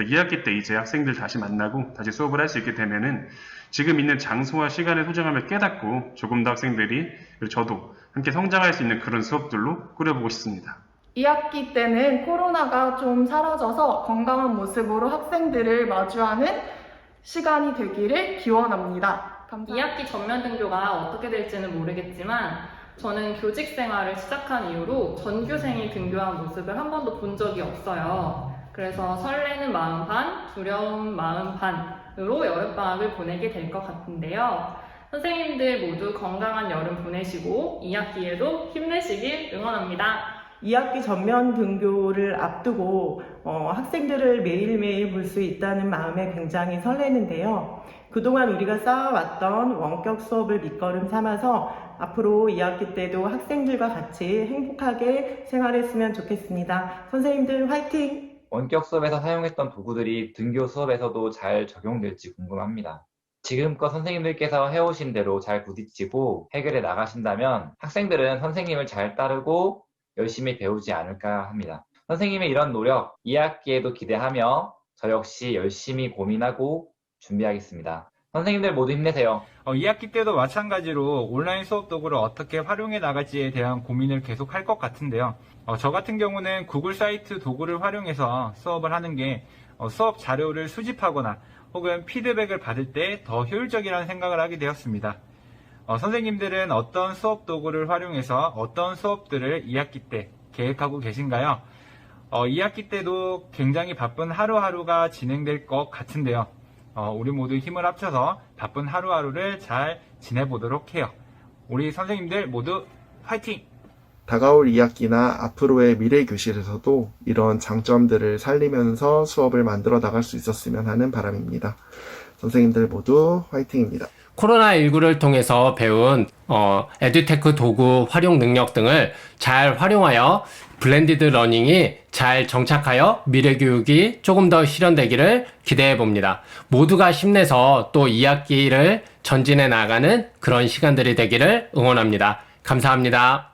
저 2학기 때 이제 학생들 다시 만나고 다시 수업을 할 수 있게 되면은 지금 있는 장소와 시간의 소중함을 깨닫고 조금 더 학생들이 그리고 저도 함께 성장할 수 있는 그런 수업들로 꾸려보고 싶습니다. 2학기 때는 코로나가 좀 사라져서 건강한 모습으로 학생들을 마주하는 시간이 되기를 기원합니다. 감사합니다. 2학기 전면 등교가 어떻게 될지는 모르겠지만 저는 교직 생활을 시작한 이후로 전교생이 등교한 모습을 한 번도 본 적이 없어요. 그래서 설레는 마음 반, 두려운 마음 반으로 여름방학을 보내게 될 것 같은데요. 선생님들 모두 건강한 여름 보내시고 2학기에도 힘내시길 응원합니다. 2학기 전면 등교를 앞두고 어, 학생들을 매일매일 볼 수 있다는 마음에 굉장히 설레는데요. 그동안 우리가 쌓아왔던 원격 수업을 밑거름 삼아서 앞으로 2학기 때도 학생들과 같이 행복하게 생활했으면 좋겠습니다. 선생님들 화이팅! 원격 수업에서 사용했던 도구들이 등교 수업에서도 잘 적용될지 궁금합니다. 지금껏 선생님들께서 해오신 대로 잘 부딪히고 해결해 나가신다면 학생들은 선생님을 잘 따르고 열심히 배우지 않을까 합니다. 선생님의 이런 노력 2학기에도 기대하며 저 역시 열심히 고민하고 준비하겠습니다. 선생님들 모두 힘내세요. 어, 2학기 때도 마찬가지로 온라인 수업 도구를 어떻게 활용해 나갈지에 대한 고민을 계속 할 것 같은데요. 어, 저 같은 경우는 구글 사이트 도구를 활용해서 수업을 하는 게 어, 수업 자료를 수집하거나 혹은 피드백을 받을 때 더 효율적이라는 생각을 하게 되었습니다. 어, 선생님들은 어떤 수업 도구를 활용해서 어떤 수업들을 2학기 때 계획하고 계신가요? 어, 2학기 때도 굉장히 바쁜 하루하루가 진행될 것 같은데요. 어, 우리 모두 힘을 합쳐서 바쁜 하루하루를 잘 지내보도록 해요. 우리 선생님들 모두 화이팅! 다가올 2학기나 앞으로의 미래 교실에서도 이런 장점들을 살리면서 수업을 만들어 나갈 수 있었으면 하는 바람입니다. 선생님들 모두 화이팅입니다. 코로나19를 통해서 배운 어, 에듀테크 도구 활용 능력 등을 잘 활용하여 블렌디드 러닝이 잘 정착하여 미래 교육이 조금 더 실현되기를 기대해 봅니다. 모두가 힘내서 또 2학기를 전진해 나가는 그런 시간들이 되기를 응원합니다. 감사합니다.